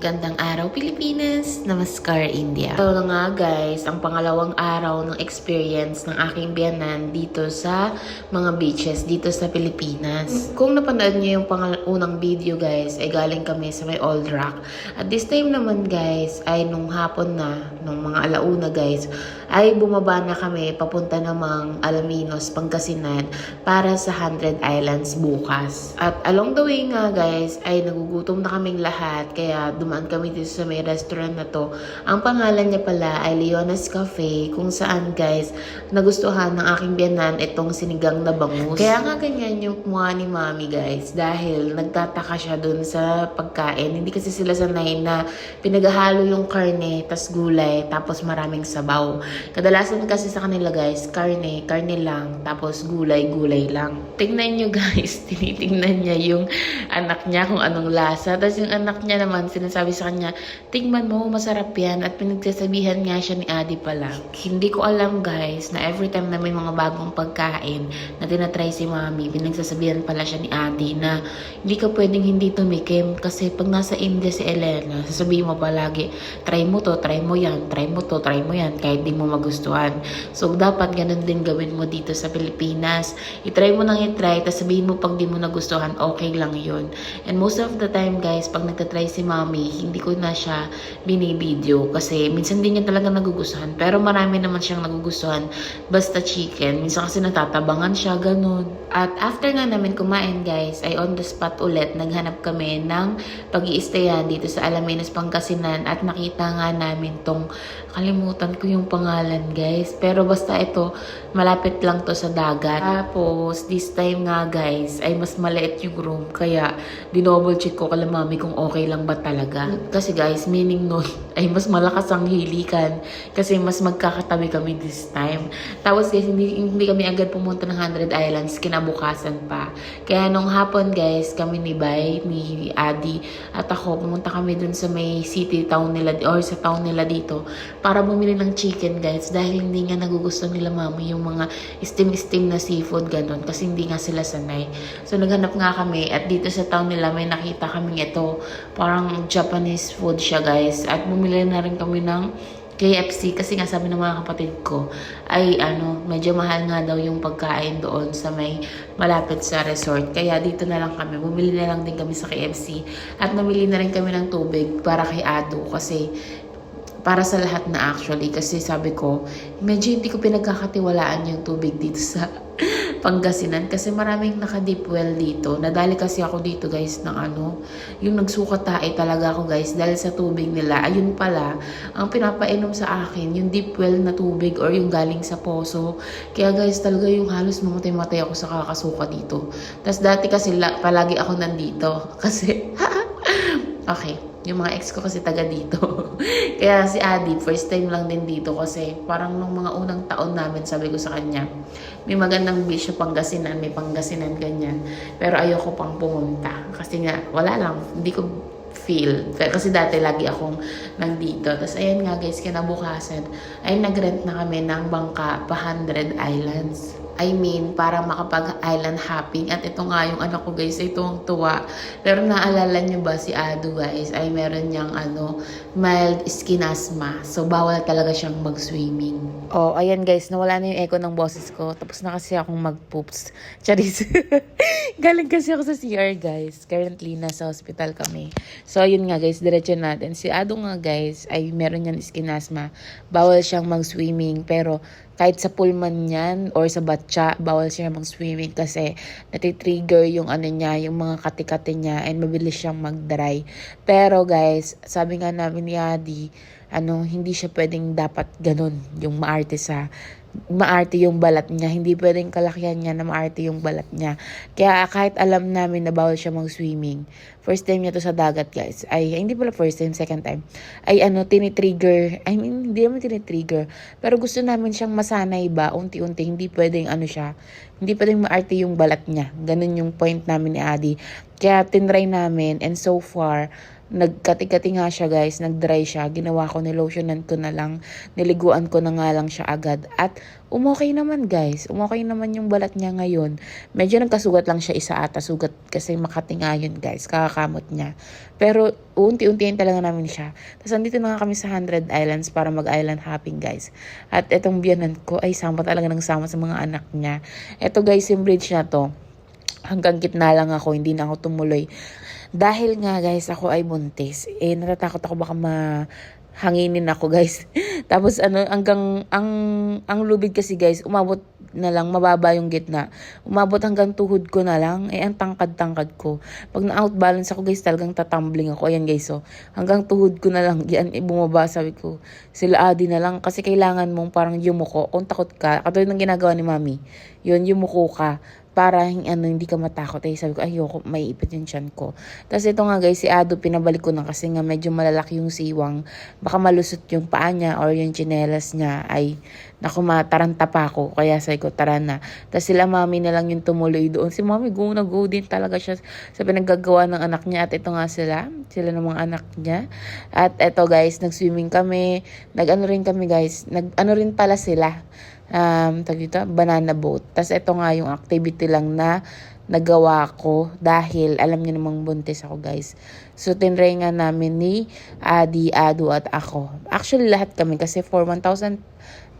Magandang araw Pilipinas, Namaskar India. Na nga guys, ang pangalawang araw ng experience ng aking biyanan dito sa mga beaches dito sa Pilipinas. Kung napanood niyo yung unang video guys, ay galing kami sa may Old Rock. At this time naman guys, ay nung hapon na, nung mga alauna guys, ay bumaba na kami papunta namang Alaminos, Pangasinan para sa 100 Islands bukas. At along the way nga guys, ay nagugutom na kaming lahat kaya dumaan kami dito sa may restaurant na to. Ang pangalan niya pala ay Leona's Cafe kung saan guys, nagustuhan ng aking biyanan itong sinigang na bangus. Kaya nga ganyan yung mukha ni mami guys dahil nagtataka siya dun sa pagkain. Hindi kasi sila sanay na pinaghalo yung karne, tas gulay, tapos maraming sabaw. Kadalasan kasi sa kanila guys, karne, karne lang, tapos gulay, gulay lang. Tingnan nyo guys, tinitingnan niya yung anak niya kung anong lasa. Tapos yung anak niya naman, sinasabi sa kanya, tingnan mo, masarap yan. At pinagsasabihan nga siya ni Adi pala. Hindi ko alam guys, na every time na may mga bagong pagkain na tinatry si Mami, pinagsasabihan pala siya ni Adi na hindi ka pwedeng hindi tumikim kasi pag nasa India si Elena, sasabihin mo palagi, try mo to, try mo yan, try mo to, try mo yan, kahit di mo magustuhan. So, dapat ganun din gawin mo dito sa Pilipinas. I-try mo nang i-try, tapos sabihin mo pag di mo nagustuhan, okay lang yun. And most of the time, guys, pag nagtatry si Mami, hindi ko na siya binibideo kasi minsan din niya talaga nagugustuhan. Pero marami naman siyang nagugustuhan basta chicken. Minsan kasi natatabangan siya, ganun. At after nga namin kumain, guys, ay on the spot ulit, naghanap kami ng pag iistayan dito sa Alaminos, Pangasinan at nakita nga namin tong kalimutan ko yung pangalan, guys. Pero basta ito, malapit lang to sa dagat. Tapos, this time nga, guys, ay mas maliit yung room. Kaya, dinouble check ko kala mami kung okay lang ba talaga. Kasi, guys, meaning nun, ay mas malakas ang hilikan. Kasi, mas magkakatabi kami this time. Tapos, guys, hindi, hindi kami agad pumunta ng 100 Islands. Kinabukasan pa. Kaya, nung hapon, guys, kami ni Bay, ni Adi, at ako, pumunta kami dun sa may city town nila, or sa town nila dito, para bumili ng chicken, guys. Dahil hindi nga nagugustuhan nila mami yung mga steam-steam na seafood, ganun. Kasi hindi nga sila sanay. So, naghanap nga kami. At dito sa town nila, may nakita kami ito. Parang Japanese food siya, guys. At bumili na rin kami ng KFC kasi nga sabi ng mga kapatid ko ay ano, medyo mahal nga daw yung pagkain doon sa may malapit sa resort. Kaya dito na lang kami. Bumili na lang din kami sa KFC. At namili na rin kami ng tubig para kay Ado kasi para sa lahat na actually kasi sabi ko medyo hindi ko pinagkakatiwalaan yung tubig dito sa Pangasinan kasi maraming naka deep well dito. Nadali kasi ako dito guys ng ano yung nagsuka tae talaga ako guys dahil sa tubig nila. Ayun pala ang pinapainom sa akin yung deep well na tubig or yung galing sa poso. Kaya guys talaga yung halos mamatay-matay ako sa kakasuka dito. Tas dati kasi la, palagi ako nandito. Kasi okay yung mga ex ko kasi taga dito. Kaya si Adi, first time lang din dito kasi parang nung mga unang taon namin, sabi ko sa kanya, may magandang beach sa Pangasinan, may Pangasinan ganyan. Pero ayoko pang pumunta kasi nga, wala lang, hindi ko feel. Kasi dati lagi akong nandito. Tapos ayan nga guys, kinabukasan ay nagrent na kami ng bangka pa 100 islands. I mean, para makapag-island hopping. At ito nga yung anak ko guys, ito ang tuwa. Pero naalala nyo ba si Ado guys, ay meron niyang ano, mild skin asthma. So, bawal talaga siyang mag-swimming. Oh, ayan guys, nawala na yung echo ng boses ko. Tapos na kasi akong mag-poops. Charis. Galing kasi ako sa CR guys. Currently, nasa hospital kami. So, ayun nga guys, diretso natin. Si Ado nga guys, ay meron niyang skin asthma. Bawal siyang mag-swimming. Pero, kahit sa pool man yan or sa batya, bawal siya mag-swimming kasi natitrigger yung ano niya, yung mga kati-kati niya and mabilis siyang mag-dry. Pero guys, sabi nga namin ni Adi, ano, hindi siya pwedeng dapat ganun, yung maarte sa maarte yung balat niya. Hindi pwedeng kalakihan niya na maarte yung balat niya. Kaya kahit alam namin na bawal siya mag-swimming, first time niya to sa dagat guys, ay hindi pala first time, second time, ay ano, tinitrigger, I mean, hindi naman tinitrigger, pero gusto namin siyang masanay ba, unti-unti, hindi pwedeng ano siya, hindi pwedeng maarte yung balat niya. Ganun yung point namin ni Adi. Kaya tinry namin, and so far, nagkati-kati nga siya guys, nag-dry siya. Ginawa ko, nilotionan ko na lang. Niliguan ko na nga lang siya agad. At umokay naman guys. Umokay naman yung balat niya ngayon. Medyo nagkasugat lang siya isa ata. Sugat kasi Makati nga yun guys. Kakakamot niya. Pero unti-untiin talaga namin siya. Tapos andito na nga kami sa 100 Islands para mag-island hopping guys. At etong biyanan ko ay sama talaga ng sama sa mga anak niya. Eto guys, yung bridge na to hanggang gitna lang ako, hindi na ako tumuloy. Dahil nga guys, ako ay buntis. Eh, natatakot ako baka mahanginin ako guys. Tapos ano, hanggang, ang, ang lubid kasi guys, umabot na lang, mababa yung gitna. Umabot hanggang tuhod ko na lang. Eh, ang tangkad-tangkad ko. Pag na-outbalance ako guys, talagang tatumbling ako. Ayan guys, so, hanggang tuhod ko na lang. Yan, eh, bumaba, sabi ko. Sila adi na lang. Kasi kailangan mong parang yumuko. Kung takot ka, katulad ng ginagawa ni mami. Yun, yumuko ka para ano, hindi ka matakot. Eh, sabi ko, ayoko, may ipit yung tiyan ko. Tapos ito nga guys, si Ado, pinabalik ko na kasi nga medyo malalaki yung siwang. Baka malusot yung paa niya or yung chinelas niya ay, naku, mataranta pa ako. Kaya sabi ko, tara na. Tapos sila mami na lang yung tumuloy doon. Si mami, go na go din talaga siya sa pinaggagawa ng anak niya. At ito nga sila, sila ng mga anak niya. At ito guys, nag-swimming kami. Nag-ano rin kami guys, nag-ano rin pala sila um, tag dito, banana boat. Tapos ito nga yung activity lang na nagawa ko dahil alam niyo namang buntis ako guys. So tinry nga namin ni Adi, Ado at ako. Actually lahat kami kasi for 1,000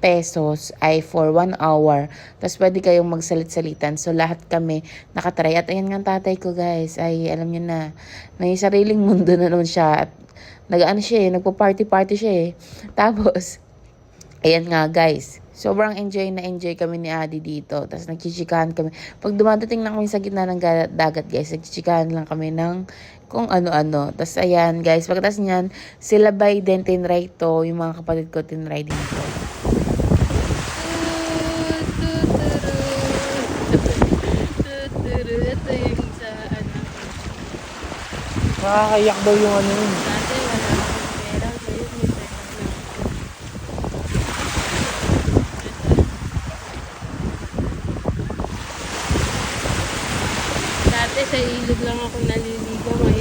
pesos ay for 1 hour. Tapos pwede kayong magsalit-salitan. So lahat kami nakatry. At ayan nga tatay ko guys. Ay alam niyo na, may sariling mundo na naman siya. At nag-ano siya eh, nagpo-party-party siya eh. Tapos, ayan nga guys. Sobrang enjoy na enjoy kami ni Adi dito. Tapos nagchichikahan kami. Pag dumadating lang kami sa gitna ng ga- dagat guys, nagchichikahan lang kami ng kung ano-ano. Tapos ayan guys, pagkatapos niyan, sila Biden tinry to, yung mga kapatid ko tinry din to. Tuturu. Ito yung sa ano. Nakakayak daw yung ano yun. Dati wala akong may pera na. Dati sa ilog lang ako naliligo. Ngayon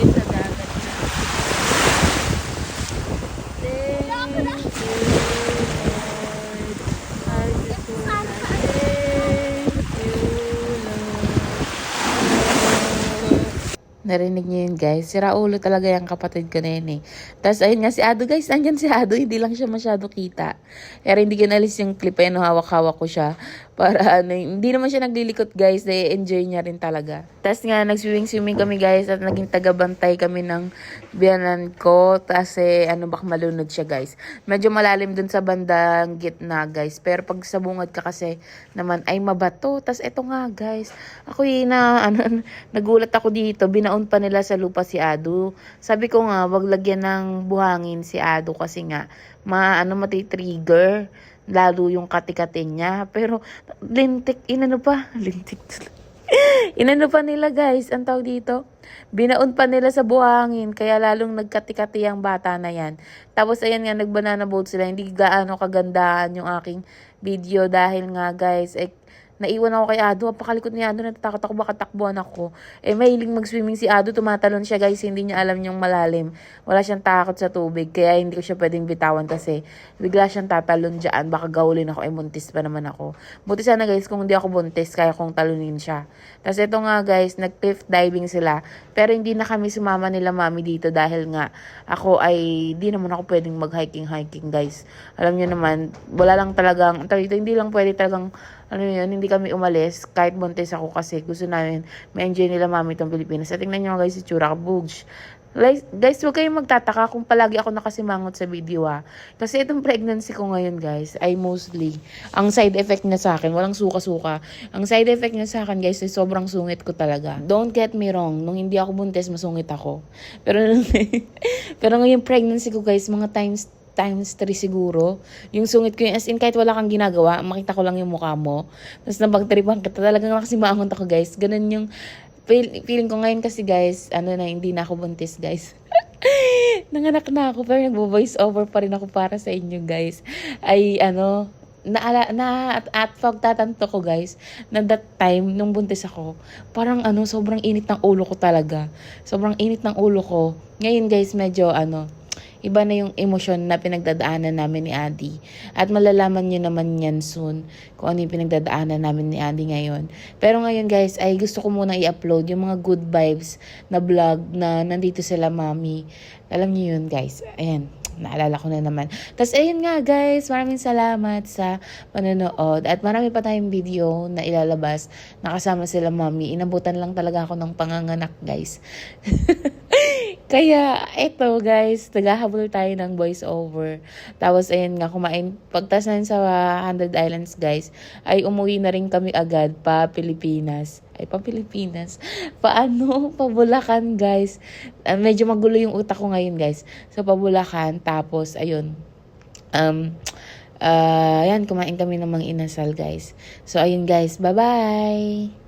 Narinig niyo yun guys. Si Raulo talaga yung kapatid ko na yun eh. Tapos ayun nga si Ado guys. Andyan si Ado. Hindi lang siya masyado kita. Pero hindi kinalis yung clip. No, hawak-hawak ko siya. Para ano, hindi naman siya naglilikot guys. Dahil enjoy niya rin talaga. Tapos nga nag-swimming-swimming kami guys. At naging tagabantay kami ng biyanan ko. Tapos eh, ano baka malunod siya guys. Medyo malalim dun sa bandang gitna guys. Pero pag sa bungad ka kasi naman ay mabato. Tapos eto nga guys. Ako yun na ano, nagulat ako dito. Binaon pa nila sa lupa si Ado. Sabi ko nga, wag lagyan ng buhangin si Ado kasi nga, ma, ano, matitrigger. Lalo yung katikatin niya. Pero, lintik, inano pa? Lintik. Inano pa nila guys, ang tawag dito. Binaon pa nila sa buhangin, kaya lalong nagkatikati ang bata na yan. Tapos ayan nga, nagbanana boat sila. Hindi gaano kagandahan yung aking video dahil nga guys, eh, naiwan ako kay Ado. Apakalikot ni Ado, natatakot ako baka takbuhan ako. Eh, mahiling mag-swimming si Ado, tumatalon siya guys, hindi niya alam yung malalim. Wala siyang takot sa tubig, kaya hindi ko siya pwedeng bitawan kasi bigla siyang tatalon dyan, baka gawulin ako, eh buntis pa naman ako. Buti sana guys, kung hindi ako buntis, kaya kong talunin siya. Tapos ito nga guys, nag-cliff diving sila, pero hindi na kami sumama nila mami dito dahil nga ako ay, di naman ako pwedeng mag-hiking-hiking guys. Alam niyo naman, wala lang talagang, hindi lang pwede talagang ano yun, hindi kami umalis kahit buntis ako kasi gusto namin ma-enjoy nila mami itong Pilipinas. At tingnan nyo guys, si Chura Kabugs. Guys, guys, huwag kayong magtataka kung palagi ako nakasimangot sa video ah. Kasi itong pregnancy ko ngayon guys, ay mostly, ang side effect niya sa akin, walang suka-suka. Ang side effect niya sa akin guys, ay sobrang sungit ko talaga. Don't get me wrong, nung hindi ako buntis, masungit ako. Pero, pero ngayon pregnancy ko guys, mga times times 3 siguro. Yung sungit ko yung as in kahit wala kang ginagawa, makita ko lang yung mukha mo. Tapos nabagtripan kita. Talagang nakasimangon ako guys. Ganun yung feel, feeling ko ngayon kasi guys, ano na, hindi na ako buntis guys. Nanganak na ako pero nagbo-voice over pa rin ako para sa inyo guys. Ay ano, naala, na at, at pagtatanto ko guys, na that time, nung buntis ako, parang ano, sobrang init ng ulo ko talaga. Sobrang init ng ulo ko. Ngayon guys, medyo ano, iba na yung emosyon na pinagdadaanan namin ni Adi. At malalaman nyo naman yan soon kung ano yung pinagdadaanan namin ni Adi ngayon. Pero ngayon guys, ay gusto ko muna i-upload yung mga good vibes na vlog na nandito sila mami. Alam niyo yun guys. Ayan naalala ko na naman. Tapos, ayun nga guys, maraming salamat sa panonood. At marami pa tayong video na ilalabas. Nakasama sila mami. Inabutan lang talaga ako ng panganganak guys. Kaya, eto guys, naghahabol tayo ng voice over. Tapos, ayun nga, kumain. Pagtas na yun sa 100 Islands, guys, ay umuwi na rin kami agad pa Pilipinas. Ay, pa Pilipinas. Paano? Pa Bulacan, guys. Ah, medyo magulo yung utak ko ngayon, guys. So, pa Bulacan. Tapos, ayun. Um, ah, yan, kumain kami ng mga inasal, guys. So, ayun, guys. Bye-bye!